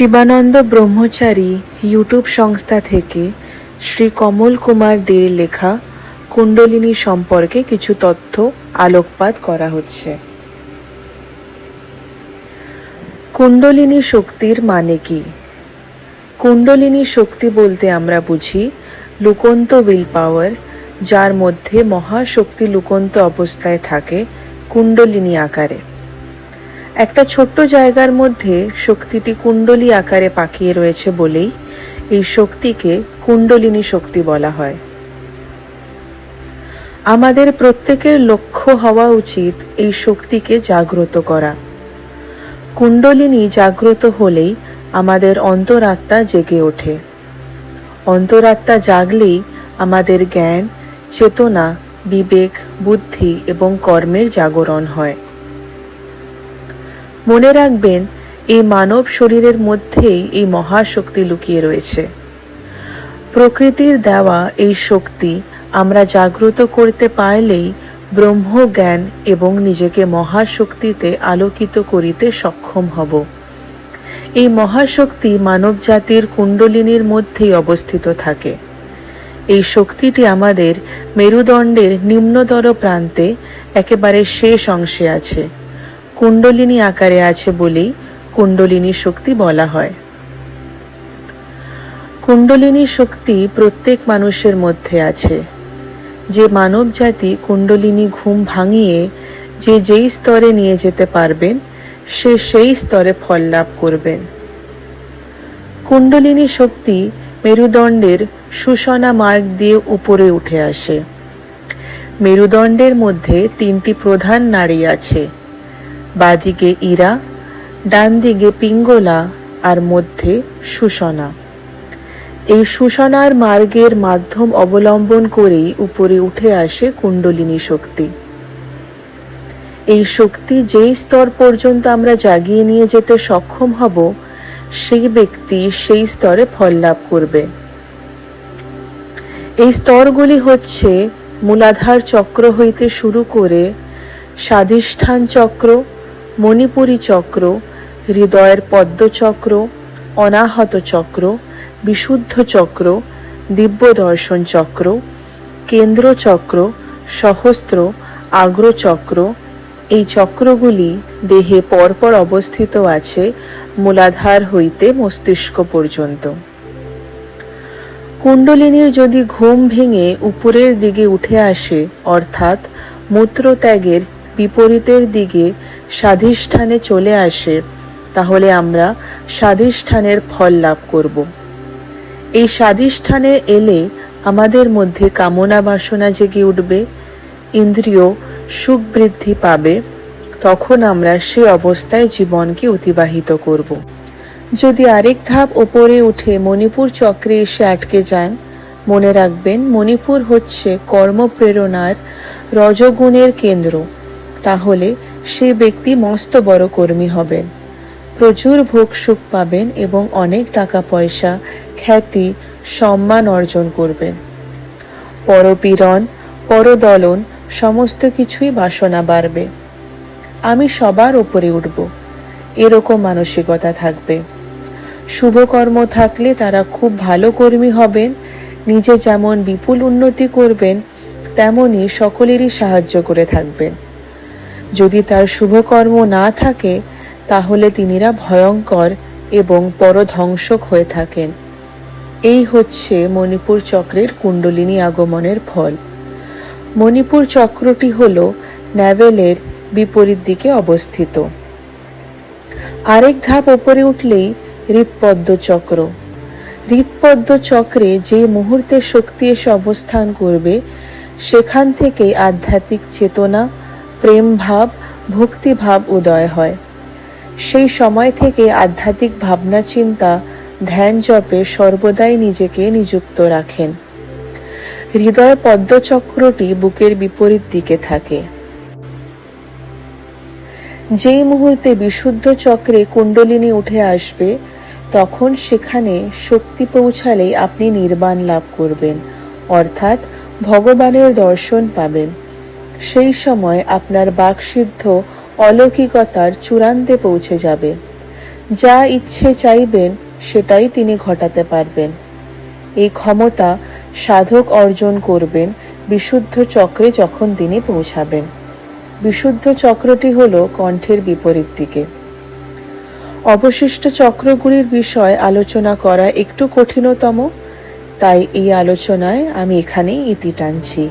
শিবানন্দ ব্রহ্মচারী YouTube সংস্থা থেকে শ্রী কমল কুমার দের লেখা কুণ্ডলিনী সম্পর্কে কিছু তথ্য আলোকপাত করা হচ্ছে। কুণ্ডলিনী শক্তির মানে কি? কুণ্ডলিনী শক্তি বলতে আমরা বুঝি লুকন্ত উইল পাওয়ার, যার মধ্যে মহাশক্তি লুকন্ত অবস্থায় থাকে কুণ্ডলিনী আকারে। একটা ছোট্ট জায়গার মধ্যে শক্তিটি কুণ্ডলী আকারে পাকিয়ে রয়েছে বলেই এই শক্তিকে কুণ্ডলিনী শক্তি বলা হয়। আমাদের প্রত্যেকের লক্ষ্য হওয়া উচিত এই শক্তিকে জাগ্রত করা। কুণ্ডলিনী জাগ্রত হলেই আমাদের অন্তরাত্মা জেগে ওঠে। অন্তরাত্মা জাগলেই আমাদের জ্ঞান, চেতনা, বিবেক, বুদ্ধি এবং কর্মের জাগরণ হয়। মনে রাখবেন, এই মানব শরীরের মধ্যেই এই মহাশক্তি লুকিয়ে রয়েছে। প্রকৃতির দেওয়া এই শক্তি আমরা জাগ্রত করতে পারলেই ব্রহ্ম জ্ঞান এবং নিজেকে মহাশক্তিতে আলোকিত করিতে সক্ষম হব। এই মহাশক্তি মানব জাতির কুণ্ডলিনীর মধ্যেই অবস্থিত থাকে। এই শক্তিটি আমাদের মেরুদণ্ডের নিম্নতর প্রান্তে একেবারে শেষ অংশে আছে। কুণ্ডলিনী আকারে আছে বলেই কুণ্ডলিনী শক্তি বলা হয়। কুণ্ডলিনী শক্তি প্রত্যেক মানুষের মধ্যে আছে। যে মানব জাতি কুণ্ডলিনী ঘুম ভাঙিয়ে যে যেই স্তরে নিয়ে যেতে পারবেন, সে সেই স্তরে ফল লাভ করবেন। কুণ্ডলিনী শক্তি মেরুদণ্ডের সুষনা মার্গ দিয়ে উপরে উঠে আসে। মেরুদণ্ডের মধ্যে তিনটি প্রধান নাড়ি আছে। বাদিকে ইরা ডান দিকে পিঙ্গলা আর মধ্যে সুষনা এই সুষনার মার্গের মাধ্যম অবলম্বন করেই উপরে উঠে আসে কুণ্ডলিনী শক্তি। এই শক্তি যেই স্তর পর্যন্ত আমরা জাগিয়ে নিয়ে যেতে সক্ষম হব, সেই ব্যক্তি সেই স্তরে ফল লাভ করবে। এই স্তরগুলি হচ্ছে মূলাধার চক্র হইতে শুরু করে স্বাধিষ্ঠান চক্র মণিপুরী চক্র, হৃদয়ের পদ্মচক্র, অনাহত চক্র, বিশুদ্ধ চক্র দিব্য দর্শন চক্র, কেন্দ্র চক্র, সহস্র আগ্রচক্র এই চক্রগুলি দেহে পরপর অবস্থিত আছে মূলাধার হইতে মস্তিষ্ক পর্যন্ত। কুণ্ডলিনীর যদি ঘুম ভেঙে উপরের দিকে উঠে আসে, অর্থাৎ মূত্রত্যাগের বিপরীতের দিকে স্বাধিষ্ঠানে চলে আসে, তাহলে আমরা স্বাধিষ্ঠানের ফল লাভ করব। এই স্বাধিষ্ঠানে এলে আমাদের মধ্যে কামনা বাসনা জেগে উঠবে, ইন্দ্রিয় সুখ বৃদ্ধি পাবে, তখন আমরা সে অবস্থায় জীবনকে অতিবাহিত করব। যদি আরেক ধাপ ওপরে উঠে মণিপুর চক্রে এসে আটকে যান, মনে রাখবেন মণিপুর হচ্ছে কর্মপ্রেরণার রজগুণের কেন্দ্র। তাহলে সে ব্যক্তি মস্ত বড় কর্মী হবেন। প্রচুর ভোগ সুখ পাবেন এবং অনেক টাকা পয়সা খ্যাতি, সম্মান অর্জন করবেন। পরপীড়ন, পরদলন, সমস্ত কিছুই বাসনা বাড়বে। আমি সবার ওপরে উঠব। এরকম মানসিকতা থাকবে। শুভকর্ম থাকলে তারা খুব ভালো কর্মী হবেন, নিজে যেমন বিপুল উন্নতি করবেন তেমনই সকলেরই সাহায্য করে থাকবেন। যদি তার শুভকর্ম না থাকে, তাহলে তিনিরা ভয়ঙ্কর এবং পরধ্বংসক হয়ে থাকেন। এই হচ্ছে মণিপুর চক্রের কুণ্ডলিনী আগমনের ফল। মণিপুর চক্রটি হল ন্যাভেলের বিপরীত দিকে অবস্থিত। আরেক ধাপ ওপরে উঠলেই হৃৎপদ্ম চক্র। হৃৎপদ্ম চক্রে যে মুহূর্তে শক্তি এসে অবস্থান করবে, সেখান থেকে আধ্যাত্মিক চেতনা প্রেম ভাব ভক্তিভাব উদয় হয়। সেই সময় থেকে আধ্যাত্মিক ভাবনা চিন্তা, ধ্যান জপে সর্বদাই নিজেকে নিযুক্ত রাখেন। হৃদয় পদ্মচক্রটি বুকের বিপরীত দিকে থাকে। যেই মুহূর্তে বিশুদ্ধ চক্রে কুণ্ডলিনী উঠে আসবে, তখন সেখানে শক্তি পৌঁছালেই আপনি নির্বাণ লাভ করবেন, অর্থাৎ ভগবানের দর্শন পাবেন। সেই সময় আপনার বাকসিদ্ধ অলৌকিকতার চূড়ান্তে পৌঁছে যাবে। যা ইচ্ছে চাইবেন, সেটাই তিনি ঘটাতে পারবেন। এই ক্ষমতা সাধক অর্জন করবেন বিশুদ্ধ চক্রে যখন তিনি পৌঁছাবেন। বিশুদ্ধ চক্রটি হল কণ্ঠের বিপরীত দিকে। অবশিষ্ট চক্রগুলির বিষয় আলোচনা করা একটু কঠিনতম, তাই এই আলোচনায় আমি এখানেই ইতি টানছি।